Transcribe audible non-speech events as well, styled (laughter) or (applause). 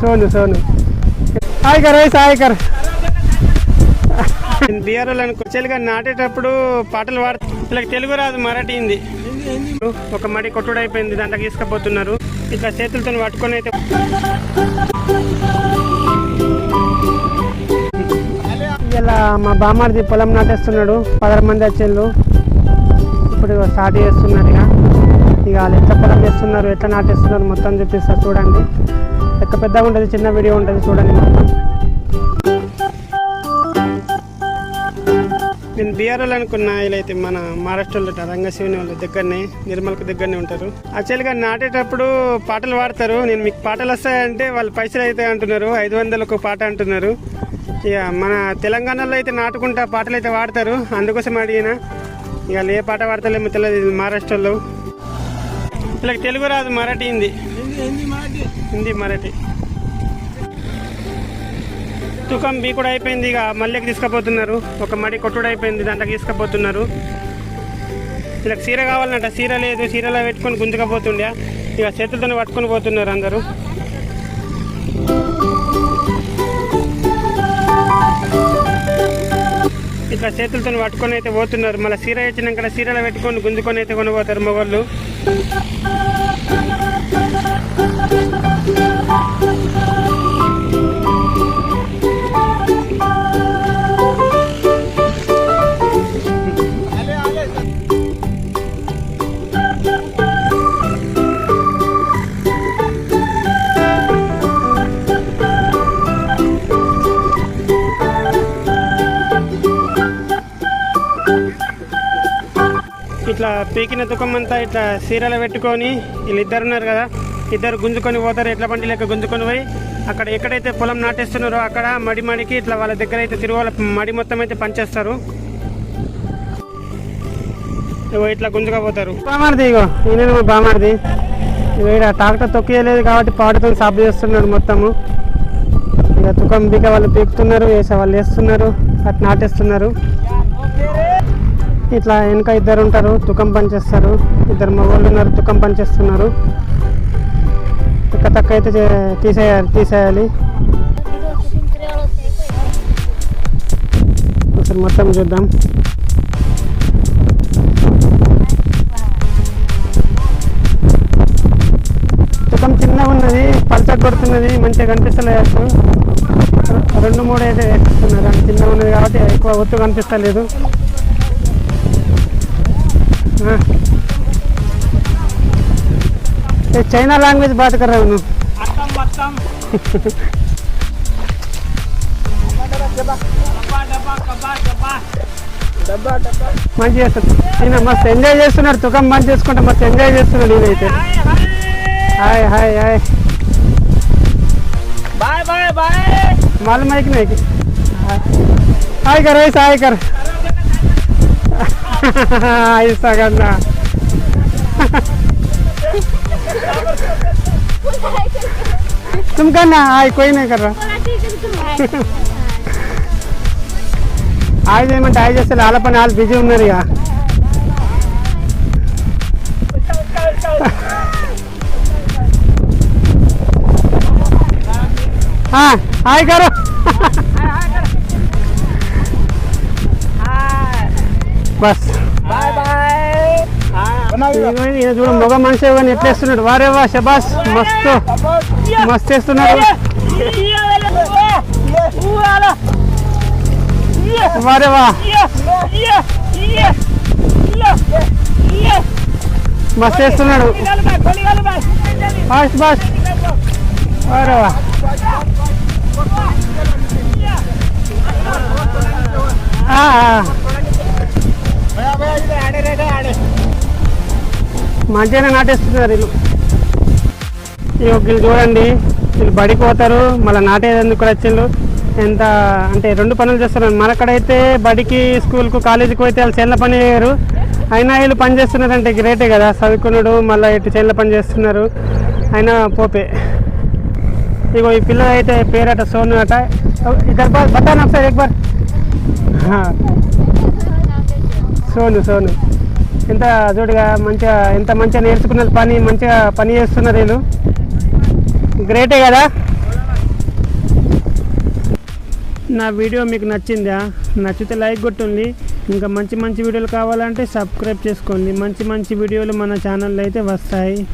Sonu Sonu. Hi కర్ hi కర్. బీఆర్ఓలు అనుకో చెలుగా నాటేటప్పుడు పాటలు పాడు వీళ్ళకి తెలుగు రాదు మరాఠీ హిందీ. ఒక మడి కొట్టుడు అయిపోయింది దాంట్లోకి తీసుకుపోతున్నారు. ఇట్లా చేతులతో పట్టుకొని అయితే ఇలా మా బామ్మారిది పొలం నాటేస్తున్నాడు పదహారు మంది వచ్చేళ్ళు. ఇప్పుడు స్టార్ట్ చేస్తున్నారు ఇక. ఇక వాళ్ళు ఎట్లా పొలం చేస్తున్నారు ఎట్లా నాటేస్తున్నారు మొత్తం చూపిస్తారు చూడండి. చెక్క పెద్దగా ఉంటుంది చిన్న వీడియో ఉంటుంది చూడండి. నేను బీఆర్ఎల్ అనుకున్నా వీళ్ళైతే మన మహారాష్ట్రలో ఉంటారు రంగశివుని వాళ్ళ దగ్గరనే నిర్మల్కి దగ్గరనే ఉంటారు. యాక్చువల్గా నాటేటప్పుడు పాటలు పాడతారు నేను మీకు పాటలు వస్తాయంటే వాళ్ళు పైసలు అయితే అంటున్నారు ఐదు వందలకు పాట అంటున్నారు. ఇక మన తెలంగాణలో అయితే నాటుకుంటా పాటలు అయితే పాడతారు అందుకోసం అడిగిన. ఇక ఏ పాట పాడతారేమో తెలియదు ఇది మహారాష్ట్రలో. వీళ్ళకి తెలుగు రాదు మరాఠీ హిందీ. హిందీ మరాఠీ. తుకం మీ కూడా అయిపోయింది ఇక మళ్ళీకి తీసుకుపోతున్నారు. ఒక మడి కొట్టుడు అయిపోయింది దాంట్లోకి తీసుకుపోతున్నారు. ఇలా సీర కావాలంట సీర లేదు సీరలో పెట్టుకొని గుంజుకపోతుండే. ఇక చేతులతో పట్టుకొని పోతున్నారు అందరూ. ఇట్లా చేతులతో పట్టుకొని అయితే పోతున్నారు. మళ్ళీ సీర ఇచ్చినాక సీరలో పెట్టుకొని గుంజుకొని అయితే కొనిపోతారు మొగళ్ళు. ఇట్లా పీకిన దుఃఖం అంతా ఇట్లా సీరలు పెట్టుకొని వీళ్ళు ఇద్దరు ఉన్నారు కదా ఇద్దరు గుంజుకొని పోతారు ఎట్ల బండి లెక్క గుంజుకొని పోయి అక్కడ ఎక్కడైతే పొలం నాటేస్తున్నారో అక్కడ మడి మడికి ఇట్లా వాళ్ళ దగ్గర అయితే తిరువాల మడి మొత్తం అయితే పనిచేస్తారు ఇగో ఇట్లా గుంజుకపోతారు. బామారిది ఇగో ఈయన మా బామారిది. ఇగో ఇక్కడ తొక్కియలేదు కాబట్టి పాడుతో సాపు చేస్తున్నాడు మొత్తము. ఇక తుకం బీక వాళ్ళు పీకుతున్నారు వేసే వాళ్ళు వేస్తున్నారు అట్లా నాటేస్తున్నారు. ఇట్లా వెనక ఇద్దరు ఉంటారు తుకం పనిచేస్తారు. ఇద్దరు మగవాళ్ళు ఉన్నారు తుకం పనిచేస్తున్నారు. తక్క తక్క అయితే తీసేయాలి తీసేయాలి. ఒకసారి మొత్తం చూద్దాం. తుకం చిన్నగా ఉన్నది పల్చగా కొడుతున్నది మంచిగా కనిపిస్తలేదు రెండు మూడు అయితే వేస్తున్నారు. చిన్నగా ఉన్నది కాబట్టి ఎక్కువ ఒత్తు కనిపిస్తలేదు. हाँ। ये चाइना लैंग्वेज बात कर रहा हूँ మంచి చేస్తాడు ఈయన మస్తు ఎంజాయ్ చేస్తున్నాడు తుకం మంచి చేసుకుంటే మస్తు ఎంజాయ్ చేస్తున్నాడు ఈయనైతే hi hi hi bye bye bye मालूम है कि नहीं हाय कर ऐसा हाय कर (laughs) ऐसा करना। तुम करना। आए कोई नहीं कर रहा। आज मैं डाई जैसे लालापन हाल बिज़ी हूँ मेरे यहाँ हाँ हाय करो। बस। చూడు మగ మనిషి కానీ ఎట్లా వేస్తున్నాడు? వారే వా శబాస్ మస్తు మస్తు వేస్తున్నాడు వారే మస్తు వేస్తున్నాడు. బస్ బస్ వారే ఆ, ఆ. మంచిగానే నాటేస్తున్నారు వీళ్ళు. ఇగో వీళ్ళు చూడండి వీళ్ళు బడికి పోతారు మళ్ళీ నాటేదందుకు కూడా వచ్చిండ్రు ఎంత అంటే రెండు పనులు చేస్తున్నారు. మనకడైతే బడికి స్కూల్కు కాలేజీకి పోతే వాళ్ళు చెల్ల పని చేయరు. అయినా వీళ్ళు పని చేస్తున్నారు అంటే గ్రేటే కదా. చదువుకున్నాడు మళ్ళీ ఇటు చెల్ల పని చేస్తున్నారు. అయినా పోపే. ఇగో ఈ పిల్ల అయితే పేరట సోను అట. ఇద్దరు బార్ బతాను ఒకసారి ఎక్బార్ సోను సోను. ఎంత జోడుగా మంచిగా ఎంత మంచిగా నేర్చుకున్నది పని మంచిగా పని చేస్తున్నారు వీళ్ళు. గ్రేటే కదా? నా వీడియో మీకు నచ్చిందా? నచ్చితే లైక్ కొట్టండి. ఇంకా మంచి మంచి వీడియోలు కావాలంటే సబ్స్క్రైబ్ చేసుకోండి. మంచి మంచి వీడియోలు మన ఛానల్లో అయితే వస్తాయి.